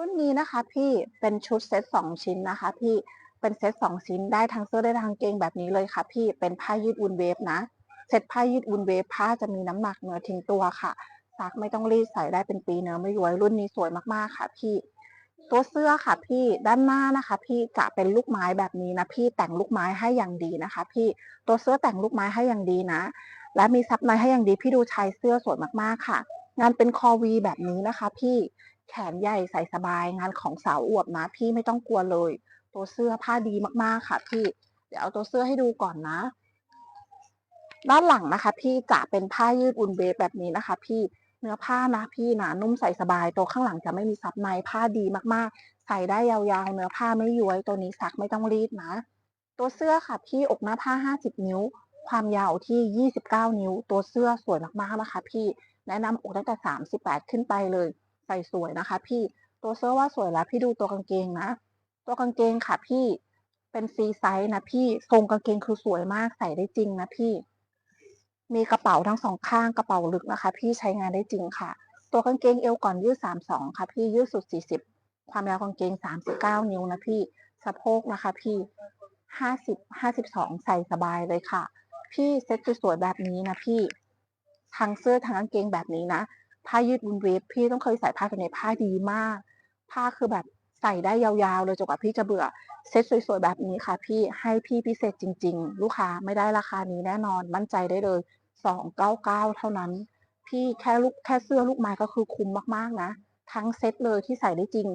รุ่นนี้นะคะพี่เป็นชุดเซ็ตสองชิ้นนะคะ พี่เป็นเซ็ตสองชิ้นได้ทั้งเสื้อได้ทั้งเกงแบบนี้เลยค่ะ พี่เป็นผ้ายืดอุ่นเวฟนะเซ็ตผ้ายืดอุ่นเวฟผ้าจะมีน้ำหนักเนื้อทิ้งตัวค่ะซักไม่ต้องรีดใส่ได้เป็นปีเนื้อไม่ย้วยรุ่นนี้สวยมากๆค่ะ พี่ ตัวเสื้อค่ะ พี่ด้านหน้านะคะ พี่จะเป็นลูกไม้แบบนี้นะพี่แต่งลูกไม้ให้อย่างดีนะคะ พี่ตัวเสื้อแต่งลูกไม้ให้อย่างดีนะ และมีซับในให้อย่างดีพี่ดูชายเสื้อสวยมากๆค่ะ งานเป็นคอวีแบบนี้นะคะ พี่ แขนใหญ่ใส่สบายงานของสาวอวบนะ พี่ไม่ต้องกลัวเลย ตัวเสื้อผ้าดีมากๆค่ะพี่ เดี๋ยวเอาตัวเสื้อให้ดูก่อนนะ ด้านหลังนะคะพี่จะเป็นผ้ายืดอุ่นเบฟแบบนี้นะคะ พี่เนื้อผ้านะพี่นานุ่มใส่สบายตัวข้างหลังจะไม่มีซับในผ้าดีมากๆ ใส่ได้ยาวๆ เนื้อผ้าไม่ย้วยตัวนี้ซักไม่ต้องรีดนะ ตัวเสื้อค่ะพี่อกหน้าผ้า 50 นิ้ว ความยาวที่ 29 นิ้ว ตัวเสื้อสวยมากๆนะคะ พี่แนะนำอกตั้งแต่ 38 ขึ้นไปเลย ใส่สวยนะคะ พี่ตัวเสื้อว่าสวยแล้ว พี่ดูตัวกางเกงนะ ตัวกางเกงค่ะ พี่เป็นฟรีไซส์นะพี่ทรงกางเกงคือสวยมากใส่ได้จริงนะพี่ มีกระเป๋าทั้งสองข้างกระเป๋าลึกนะคะ พี่ใช้งานได้จริงค่ะ ตัวกางเกงเอวก่อนยืด32ค่ะ พี่ยืดสุด40ความยาวกางเกง39นิ้วนะพี่สะโพกนะคะ พี่50 52ใส่สบายเลยค่ะ พี่เซ็ตสวยๆแบบนี้นะพี่ทั้งเสื้อทั้งกางเกงแบบนี้นะ ผ้ายืดวุนเวฟพี่ต้องเคยใส่ผ้าตันี้ผ้าดีมาก ผ้าคือแบบใส่ได้ยาวๆเลยจนกว่าพี่จะเบื่อเซ็ตสวยๆแบบนี้ค่ะ พี่ให้พี่พิเศษจริง ๆ ลูกค้าไม่ได้ราคานี้แน่นอนมั่นใจได้เลย299 เท่านั้น พี่แค่ลูกแค่เสื้อลูกไม้ก็คือคุ้มมากๆนะทั้งเซ็ตเลยที่ใส่ได้จริง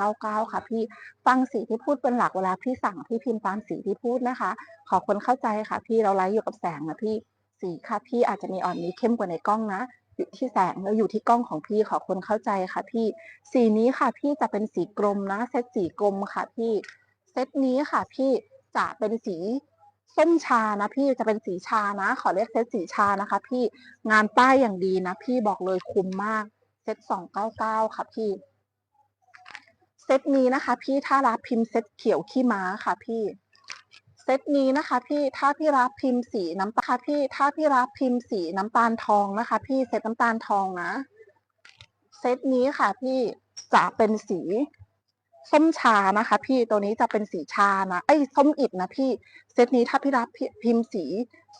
299 ค่ะพี่ ฟังสีที่พูดเป็นหลักเวลาพี่สั่งพี่พิมพ์ตามสีที่พูดนะคะ ขอคนเข้าใจค่ะ พี่เราไลฟ์อยู่กับแสงนะพี่ สีค่ะพี่อาจจะมีอ่อนมีเข้มกว่าในกล้องนะ อยู่ที่แสงแล้วอยู่ที่กล้องของพี่ขอคนเข้าใจค่ะ พี่สีนี้ค่ะ พี่จะเป็นสีกลมนะเซตสีกลมค่ะ พี่เซตนี้ค่ะ พี่จะเป็นสีส้มชานะพี่จะเป็นสีชานะ ขอเรียกเซตสีชานะคะ พี่งานป้ายอย่างดีนะ พี่บอกเลยคุ้มมากเซตสองเก้าเก้าค่ะ พี่เซตนี้นะคะ พี่ถ้ารับพิมพ์เซตเขียวขี้ม้าค่ะ พี่ เซตนี้นะคะพี่ถ้าพี่รับพิมพ์สีน้ำตาลค่ะพี่ถ้าพี่รับพิมพ์สีน้ำตาลทองนะคะ พี่เซตน้ำตาลทองนะเซตนี้ค่ะพี่จะเป็นสีส้มชานะคะ พี่ตัวนี้จะเป็นสีชานะไอ้ส้มอิดนะพี่เซตนี้ถ้าพี่รับพิพิมพ์สี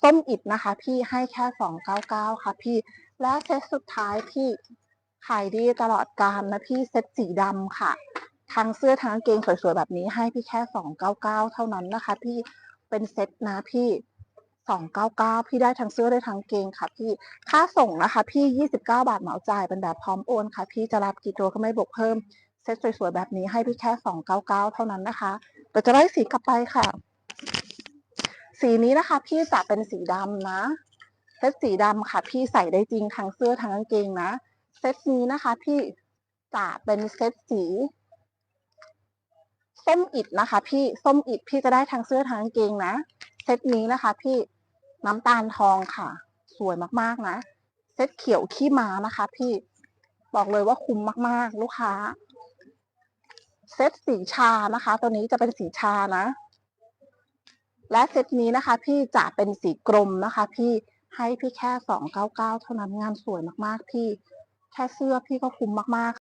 ส้มอิดนะคะ พี่ให้แค่สองเก้าเก้าค่ะ พี่และเซตสุดท้ายพี่ขายดีตลอดกาลนะพี่เซตสีดำค่ะ ทั้งเสื้อทั้งกางเกงสวยๆแบบนี้ให้พี่แค่สองเก้าเก้าเท่านั้นนะคะพี่เป็นเซตนะพี่สองเก้าเก้าพี่ได้ทั้งเสื้อได้ทั้งเกงค่ะ พี่ค่าส่งนะคะ พี่ยี่สิบเก้าบาทเหมาจ่ายเป็นแบบพร้อมโอนค่ะ พี่จะรับกี่ตัวก็ไม่บวกเพิ่มเซตสวยๆแบบนี้ให้พี่แค่สองเก้าเก้าเท่านั้นนะคะเดี๋ยวจะได้สีกลับไปค่ะ สีนี้นะคะ พี่จะเป็นสีดำนะเซตสีดำค่ะ พี่ใส่ได้จริงทั้งเสื้อทั้งกางเกงนะเซตนี้นะคะ พี่จะเป็นเซตสี ส้มอิดนะคะ พี่ส้มอิดพี่จะได้ทั้งเสื้อทั้งกางเกงนะเซตนี้นะคะ พี่น้ำตาลทองค่ะ สวยมากๆนะเซตเขียวขี้ม้านะคะ พี่บอกเลยว่าคุ้มมากๆ ลูกค้า เซตสีชานะคะ ตัวนี้จะเป็นสีชานะ และเซตนี้นะคะ พี่จะเป็นสีกรมนะคะ พี่ให้พี่แค่สองเก้าเก้าเท่านั้นงานสวยมากๆ พี่แค่เสื้อพี่ก็คุ้มมากๆ